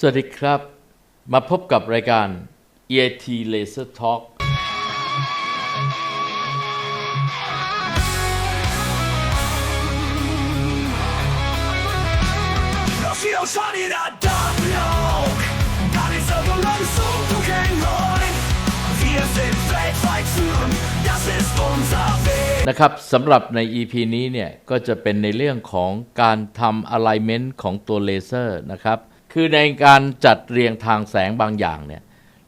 สวัสดีครับ มาพบกับรายการ EAT Laser Talk Als je ons aan in dat dag nog Dann ist aber lang so du kein Neun Wir sind weltweit führen Das ist unser Weg นะครับสำหรับใน EP นี้เนี่ย ก็จะเป็นในเรื่องของการทำ alignment ของตัวเลเซอร์นะครับ คือในการจัดเรียงทางแสงบางอย่างเนี่ย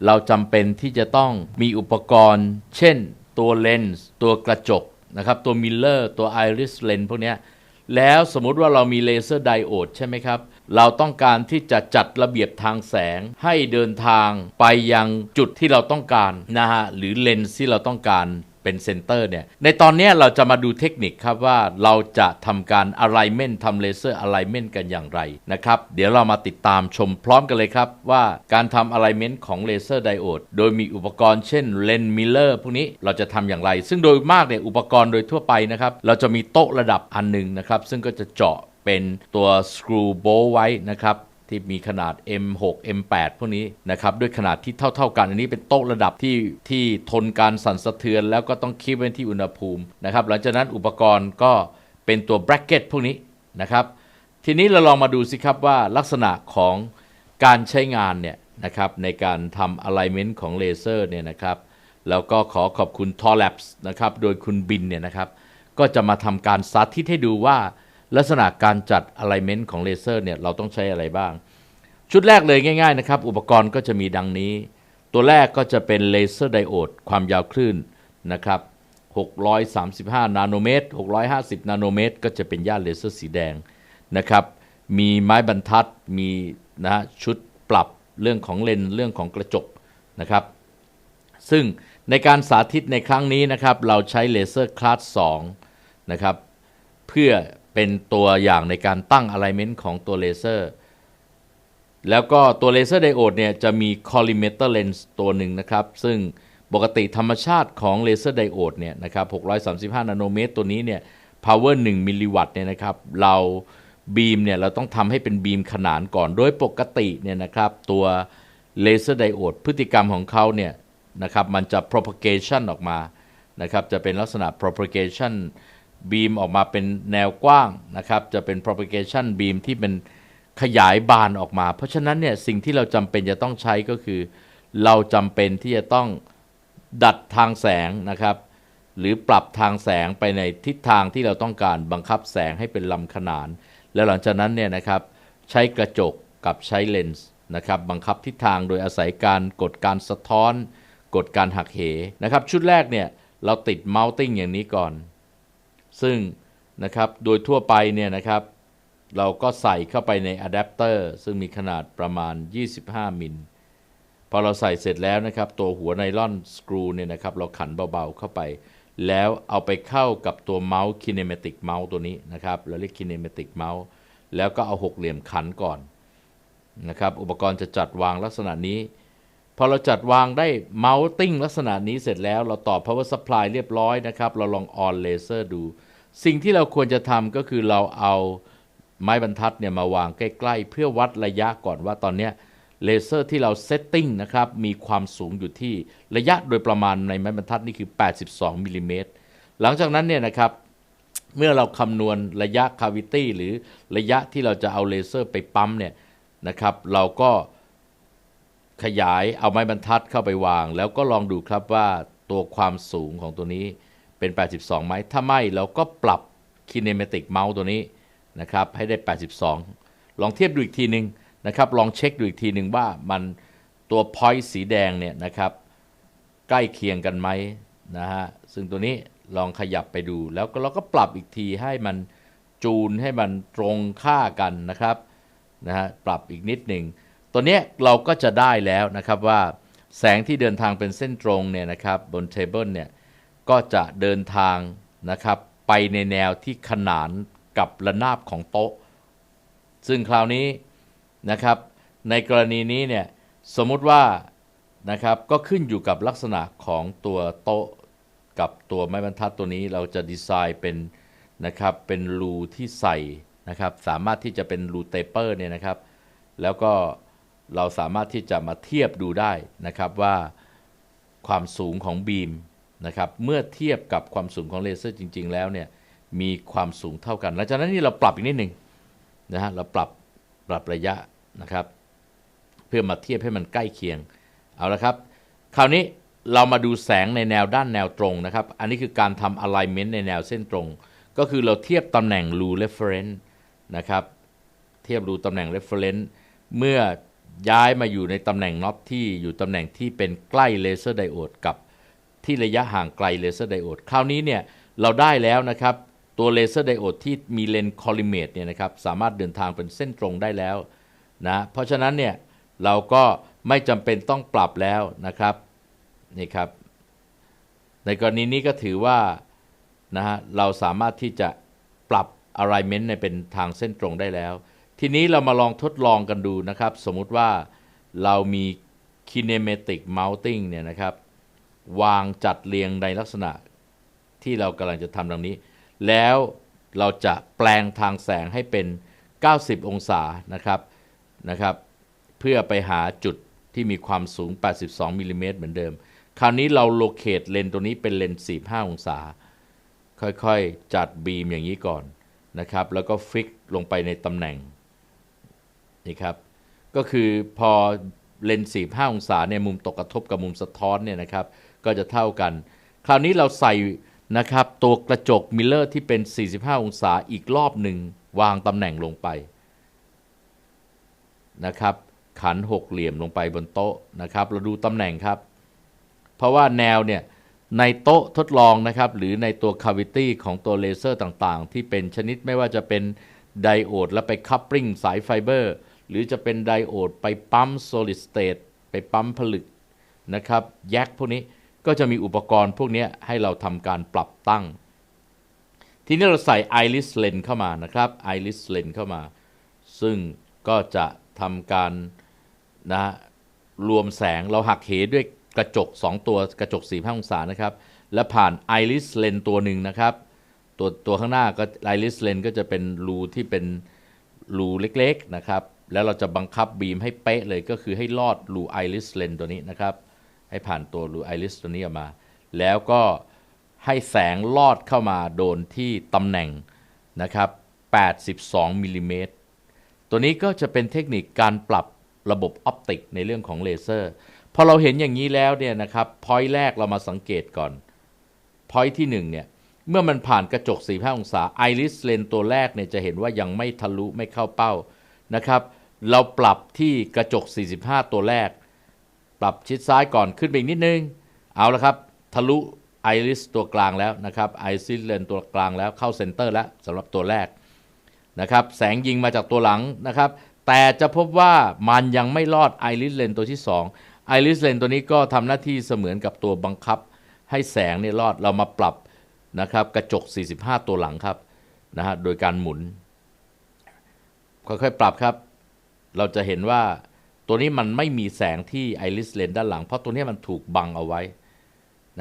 เราจำเป็นที่จะต้องมีอุปกรณ์ เช่น ตัวเลนส์ตัวกระจกนะครับตัวมิลเลอร์ตัวไอริสเลนพวกนี้แล้วสมมติว่าเรามีเลเซอร์ไดโอดใช่ไหมครับ เราต้องการที่จะจัดระเบียบทางแสงให้เดินทางไปยังจุดที่เราต้องการนะฮะหรือเลนส์ที่เราต้องการ เป็นเซนเตอร์เนี่ย ในตอนนี้เราจะมาดูเทคนิคครับว่าเราจะทำการ alignment ทำเลเซอร์ alignment กันอย่างไรนะครับ เดี๋ยวเรามาติดตามชมพร้อมกันเลยครับ ว่าการทำ alignment ของเลเซอร์ไดโอดโดยมีอุปกรณ์เช่นเลนมิลเลอร์พวกนี้เราจะทำอย่างไร ซึ่งโดยมากเนี่ยอุปกรณ์โดยทั่วไปนะครับ เราจะมีโต๊ะระดับอันหนึ่งนะครับ ซึ่งก็จะเจาะเป็นตัวสกรูโบไว้นะครับ ที่มีขนาด M6 M8 พวกนี้นะครับด้วยขนาดที่เท่า ๆกัน อันนี้เป็นโต๊ะระดับที่ที่ทนการสั่นสะเทือน แล้วก็ต้องคีบไว้ที่อุณหภูมินะครับหลังจากนั้นอุปกรณ์ก็เป็นตัว bracket พวกนี้นะครับทีนี้เราลองมาดูสิครับว่าลักษณะของการใช้งานเนี่ยนะครับในการทำ alignment ของเลเซอร์เนี่ยนะครับแล้วก็ขอขอบคุณ t o r l a b s นะครับโดยคุณบินเนี่ยนะครับก็จะมาทำการสาธิตให้ดูว่า ลักษณะการจัด alignment ของเลเซอร์เนี่ยเราต้องใช้อะไรบ้าง ชุดแรกเลยง่ายๆนะครับ อุปกรณ์ก็จะมีดังนี้ ตัวแรกก็จะเป็นเลเซอร์ไดโอดความยาวคลื่นนะครับ635 นาโนเมตร 650 นาโนเมตร ก็จะเป็นย่านเลเซอร์สีแดงนะครับ มีไม้บรรทัด มีนะฮะชุดปรับเรื่องของเลนเรื่องของกระจกนะครับ ซึ่งในการสาธิตในครั้งนี้นะครับ เราใช้เลเซอร์คลาส2นะครับ เพื่อ เป็นตัวอย่างในการตั้ง alignment ของตัวเลเซอร์ แล้วก็ตัวเลเซอร์ไดโอดเนี่ยจะมี collimator lens ตัวหนึ่งนะครับ ซึ่งปกติธรรมชาติของเลเซอร์ไดโอดเนี่ยนะครับ 635 นาโนเมตรตัวนี้เนี่ย power 1 มิลลิวัตต์เนี่ยนะครับ เราบีมเนี่ยเราต้องทำให้เป็นบีมขนานก่อน โดยปกติเนี่ยนะครับตัวเลเซอร์ไดโอดพฤติกรรมของเขาเนี่ยนะครับมันจะ propagation ออกมานะครับจะเป็นลักษณะ propagation beam ออกมาเป็นแนวกว้างนะครับจะเป็น propagation beam ที่เป็นขยายบานออกมา เพราะฉะนั้นเนี่ยสิ่งที่เราจำเป็นจะต้องใช้ก็คือ เราจำเป็นที่จะต้องดัดทางแสงนะครับ หรือปรับทางแสงไปในทิศทางที่เราต้องการบังคับแสงให้เป็นลำขนาน แล้วหลังจากนั้นเนี่ยนะครับใช้กระจกกับใช้เลนส์นะครับบังคับทิศทางโดยอาศัยการกดการสะท้อน กดการหักเหนะครับ ชุดแรกเนี่ยเราติด mounting อย่างนี้ก่อน ซึ่งนะครับโดยทั่วไปเนี่ยนะครับเราก็ใส่เข้าไปในอะแดปเตอร์ซึ่งมีขนาดประมาณ 25 มิลพอเราใส่เสร็จแล้วนะครับ ตัวหัวไนลอนสกรูเนี่ยนะครับเราขันเบาๆเข้าไป แล้วเอาไปเข้ากับตัวเมาส์คินเนมติกเมาส์ตัวนี้นะครับเราเรียกคินเนมติกเมาส์แล้วก็เอาหกเหลี่ยมขันก่อนนะครับ อุปกรณ์จะจัดวางลักษณะนี้ พอเราจัดวางได้เมาส์ติ้งลักษณะนี้เสร็จแล้วเราต่อ power supply เรียบร้อยนะครับ เราลองออนเลเซอร์ดู สิ่งที่เราควรจะทำก็คือเราเอาไม้บรรทัดเนี่ยมาวางใกล้ๆ เพื่อวัดระยะก่อนว่าตอนเนี้ยเลเซอร์ที่เราเซตติ้งนะครับ มีความสูงอยู่ที่ระยะโดยประมาณในไม้บรรทัดนี่คือ 82มิลลิเมตรหลังจากนั้นเนี่ยนะครับเมื่อเราคำนวณระยะคาวิตี้หรือระยะที่เราจะเอาเลเซอร์ไปปั๊มเนี่ยนะครับ เราก็ ขยายเอาไม้บรรทัดเข้าไปวาง แล้วก็ลองดูครับว่าตัวความสูงของตัวนี้เป็น 82 ไหม ถ้าไม่เราก็ปรับ Kinematic Mouse ตัวนี้นะครับให้ได้ 82 ลองเทียบดูอีกทีหนึ่งนะครับ ลองเช็คดูอีกทีหนึ่งว่ามันตัว point สีแดงเนี่ยนะครับใกล้เคียงกันไหมนะฮะ ซึ่งตัวนี้ลองขยับไปดูแล้วก็เราก็ปรับอีกทีให้มันจูนให้มันตรงค่ากันนะครับนะฮะปรับอีกนิดหนึ่ง ตัวนี้เราก็จะได้แล้วนะครับว่าแสงที่เดินทางเป็นเส้นตรงเนี่ยนะครับบนเทเบิลเนี่ยก็จะเดินทางนะครับไปในแนวที่ขนานกับระนาบของโต๊ะ ซึ่งคราวนี้นะครับในกรณีนี้เนี่ยสมมุติว่านะครับก็ขึ้นอยู่กับลักษณะของตัวโต๊ะกับตัวไม้บรรทัดตัวนี้เราจะดีไซน์เป็นนะครับเป็นรูที่ใส่นะครับสามารถที่จะเป็นรูเตเปอร์เนี่ยนะครับ แล้วก็ เราสามารถที่จะมาเทียบดูได้นะครับว่าความสูงของบีมนะครับเมื่อเทียบกับความสูงของเลเซอร์จริง ๆ แล้วเนี่ยมีความสูงเท่ากันหลังจากนั้นนี่เราปรับอีกนิดหนึ่งนะฮะเราปรับปรับระยะนะครับ เพื่อมาเทียบให้มันใกล้เคียงเอาละครับ คราวนี้เรามาดูแสงในแนวด้านแนวตรงนะครับ อันนี้คือการทำ alignment ในแนวเส้นตรง ก็คือเราเทียบตำแหน่งรู reference นะครับ เทียบรูตำแหน่ง reference เมื่อ ย้ายมาอยู่ในตำแหน่งน็อตที่อยู่ตำแหน่งที่เป็นใกล้เลเซอร์ไดโอดกับที่ระยะห่างไกลเลเซอร์ไดโอดคราวนี้เนี่ยเราได้แล้วนะครับ ตัวเลเซอร์ไดโอดที่มีเลนส์คอลิเมตเนี่ยนะครับสามารถเดินทางเป็นเส้นตรงได้แล้วนะเพราะฉะนั้นเนี่ยเราก็ไม่จำเป็นต้องปรับแล้วนะครับนี่ครับ ในกรณีนี้ก็ถือว่านะฮะเราสามารถที่จะปรับ alignment ในเป็นทางเส้นตรงได้แล้ว ทีนี้เรามาลองทดลองกันดูนะครับ สมมุติว่าเรามี kinematic mounting เนี่ยนะครับ วางจัดเรียงในลักษณะที่เรากำลังจะทำดังนี้ แล้วเราจะแปลงทางแสงให้เป็น 90 องศานะครับนะครับ เพื่อไปหาจุดที่มีความสูง 82มิลลิเมตรเหมือนเดิม คราวนี้เราโลเคตเลนตัวนี้เป็นเลน45 องศา ค่อยๆ จัดบีมอย่างนี้ก่อนนะครับ แล้วก็ฟิกลงไปในตำแหน่ง นี่ครับ ก็คือพอเลนส์45 องศาเนี่ยมุมตกกระทบกับมุมสะท้อนเนี่ยนะครับ ก็จะเท่ากัน คราวนี้เราใส่นะครับตัวกระจกมิลเลอร์ที่เป็น 45 องศาอีกรอบหนึ่งวางตำแหน่งลงไปนะครับ ขันหกเหลี่ยมลงไปบนโต๊ะนะครับ เราดูตำแหน่งครับ เพราะว่าแนวเนี่ยในโต๊ะทดลองนะครับ หรือในตัวคาวิตี้ของตัวเลเซอร์ต่างๆ ที่เป็นชนิดไม่ว่าจะเป็นไดโอด แล้วไปคัพปริ้งสายไฟเบอร์ หรือจะเป็นไดโอดไปปั๊ม solid state ไปปั๊มผลึกนะครับแยกพวกนี้ก็จะมีอุปกรณ์พวกนี้ให้เราทำการปรับตั้ง ทีนี้เราใส่ iris lens เข้ามานะครับ iris lens เข้ามา ซึ่งก็จะทำการนะรวมแสงเราหักเหด้วยกระจก 2 ตัวกระจก 45 องศานะครับ และผ่าน iris lens ตัวหนึ่งนะครับ ตัวตัวข้างหน้าก็ iris lens ก็จะเป็นรูที่เป็นรูเล็กๆนะครับ แล้วเราจะบังคับบีมให้เป๊ะเลยก็คือให้ลอดรู iris lens ตัวนี้นะครับ ให้ผ่านตัวรู iris ตัวนี้ออกมา แล้วก็ให้แสงลอดเข้ามาโดนที่ตำแหน่งนะครับ 82มิลลิเมตรตัวนี้ก็จะเป็นเทคนิคการปรับระบบออปติกในเรื่องของเลเซอร์พอเราเห็นอย่างนี้แล้วเนี่ยนะครับพอยต์แรกเรามาสังเกตก่อนพอยต์ที่1เนี่ยเมื่อมันผ่านกระจก 45 องศาไอริสเลนตัวแรกเนี่ยจะเห็นว่ายังไม่ทะลุไม่เข้าเป้านะครับ เราปรับที่กระจก 45 ตัวแรก ปรับชิดซ้ายก่อนขึ้นไปอีกนิดนึง เอาละครับ ทะลุไอริสตัวกลางแล้วนะครับไอริสเลนตัวกลางแล้วเข้าเซนเตอร์แล้วสำหรับตัวแรกนะครับแสงยิงมาจากตัวหลังนะครับ แต่จะพบว่ามันยังไม่รอดไอริสเลนตัวที่2ไอริสเลนตัวนี้ก็ทำหน้าที่เสมือนกับตัวบังคับ ให้แสงเนี่ยรอดเรามาปรับนะครับกระจก 45 ตัวหลังครับนะฮะโดยการหมุนค่อยๆปรับครับ เราจะเห็นว่าตัวนี้มันไม่มีแสงที่ไอริสเลนด้านหลัง เพราะตัวนี้มันถูกบังเอาไว้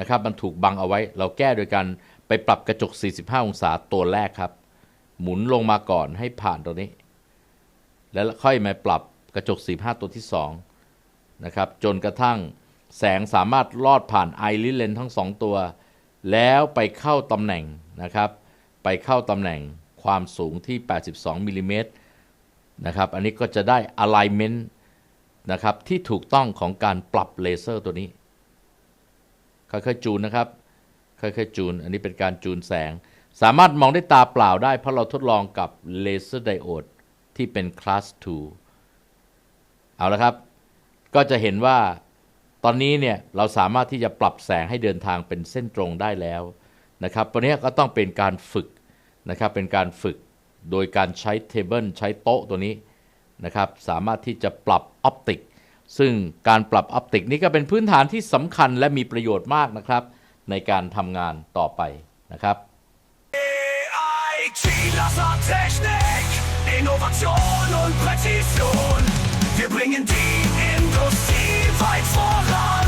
นะครับมันถูกบังเอาไว้ เราแก้โดยการไปปรับกระจก 45 องศาตัวแรกครับ หมุนลงมาก่อนให้ผ่านตัวนี้ แล้วค่อยมาปรับกระจก 45 ตัวที่2นะครับจนกระทั่งแสงสามารถลอดผ่านไอริสเลนทั้ง 2 ตัว แล้วไปเข้าตำแหน่งนะครับ ไปเข้าตำแหน่งความสูงที่ 82มิลลิเมตร นะครับ อันนี้ก็จะได้ alignment นะครับที่ถูกต้องของการปรับเลเซอร์ตัวนี้ค่อยๆจูนนะครับค่อยๆจูน อันนี้เป็นการจูนแสง สามารถมองด้วยตาเปล่าได้ เพราะเราทดลองกับเลเซอร์ไดโอดที่เป็นคลาส 2 เอาละครับ ก็จะเห็นว่าตอนนี้เนี่ยเราสามารถที่จะปรับแสงให้เดินทางเป็นเส้นตรงได้แล้วนะครับตัวนี้ก็ต้องเป็นการฝึกนะครับเป็นการฝึก โดยการใช้เทเบิลใช้โต๊ะตัวนี้นะครับสามารถที่จะปรับออปติก ซึ่งการปรับออปติกนี้ก็เป็นพื้นฐานที่สำคัญและมีประโยชน์มากนะครับ ในการทำงานต่อไปนะครับ AI, Laser Technik, Innovation und Präzision. Wir bringen die Industrie weit voran.